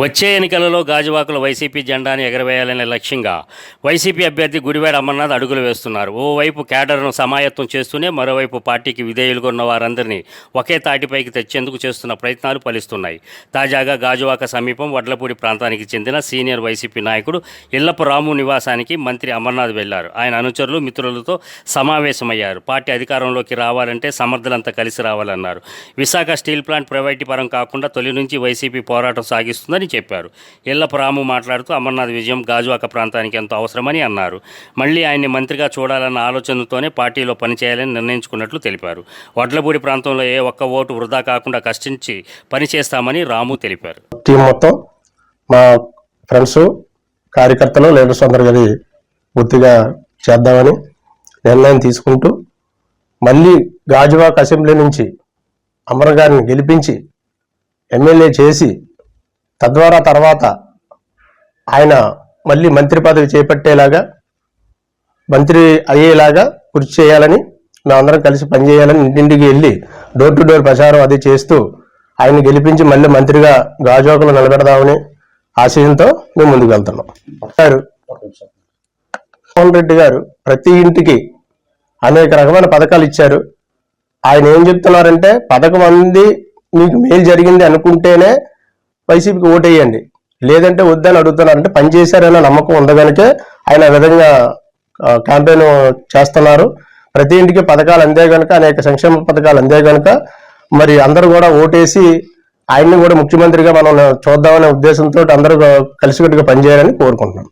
వచ్చే ఎన్నికలలో గాజువాకలో వైసీపీ జెండాను ఎగరవేయాలనే లక్ష్యంగా వైసీపీ అభ్యర్థి గుడివాడ అమర్నాథ్ అడుగులు వేస్తున్నారు. ఓవైపు కేడర్ను సమాయత్తం చేస్తూనే మరోవైపు పార్టీకి విధేయులుగా ఉన్న వారందరినీ ఒకే తాటిపైకి తెచ్చేందుకు చేస్తున్న ప్రయత్నాలు ఫలిస్తున్నాయి. తాజాగా గాజువాక సమీపం వడ్లపూడి ప్రాంతానికి చెందిన సీనియర్ వైసీపీ నాయకుడు ఇల్లపు రాము నివాసానికి మంత్రి అమర్నాథ్ వెళ్ళారు. ఆయన అనుచరులు మిత్రులతో సమావేశమయ్యారు. పార్టీ అధికారంలోకి రావాలంటే సమర్థులంతా కలిసి రావాలన్నారు. విశాఖ స్టీల్ ప్లాంట్ ప్రైవేటీపరం కాకుండా తొలి నుంచి వైసీపీ పోరాటం సాగిస్తుందని చెప్పారు. ఇళ్ళపురాము మాట్లాడుతూ అమర్నాథ్ విజయం గాజువాక ప్రాంతానికి ఎంతో అవసరమని అన్నారు. మళ్ళీ ఆయన్ని మంత్రిగా చూడాలన్న ఆలోచనతోనే పార్టీలో పనిచేయాలని నిర్ణయించుకున్నట్లు తెలిపారు. వడ్లపూడి ప్రాంతంలో ఏ ఒక్క ఓటు వృధా కాకుండా కష్టించి పనిచేస్తామని రాము తెలిపారు. టీం మొత్తం మా ఫ్రెండ్స్ కార్యకర్తలు లీడర్స్ అందరు కలిసి పూర్తిగా చేద్దామని నిర్ణయం తీసుకుంటూ మళ్ళీ గాజువాక్ అసెంబ్లీ నుంచి అమర్ గారిని గెలిపించి ఎమ్మెల్యే చేసి తద్వారా తర్వాత ఆయన మళ్ళీ మంత్రి పదవి చేపట్టేలాగా మంత్రి అయ్యేలాగా కృషి చేయాలని మేమందరం కలిసి పనిచేయాలని ఇంటింటికి వెళ్ళి డోర్ టు డోర్ ప్రచారం అది చేస్తూ ఆయన గెలిపించి మళ్ళీ మంత్రిగా గాజోకలు నిలబెడదామని ఆశయంతో మేము ముందుకు వెళ్తున్నాం. గారు మోహన్ రెడ్డి గారు ప్రతి ఇంటికి అనేక రకమైన పథకాలు ఇచ్చారు. ఆయన ఏం చెప్తున్నారంటే పథకం అంది మీకు మేలు జరిగింది అనుకుంటేనే వైసీపీకి ఓటేయండి. లేదంటే వద్దని అడుగుతున్నారంటే పనిచేశారన్న నమ్మకం ఉంది కనుక ఆయన విధంగా క్యాంపెయిన్ చేస్తున్నారు. ప్రతి ఇంటికి పథకాలు అందే గనుక అనేక సంక్షేమ పథకాలు అందే కనుక మరి అందరూ కూడా ఓటేసి ఆయన్ని కూడా ముఖ్యమంత్రిగా మనం చూద్దామనే ఉద్దేశంతో అందరూ కలిసికట్టుగా పనిచేయాలని కోరుకుంటున్నాం.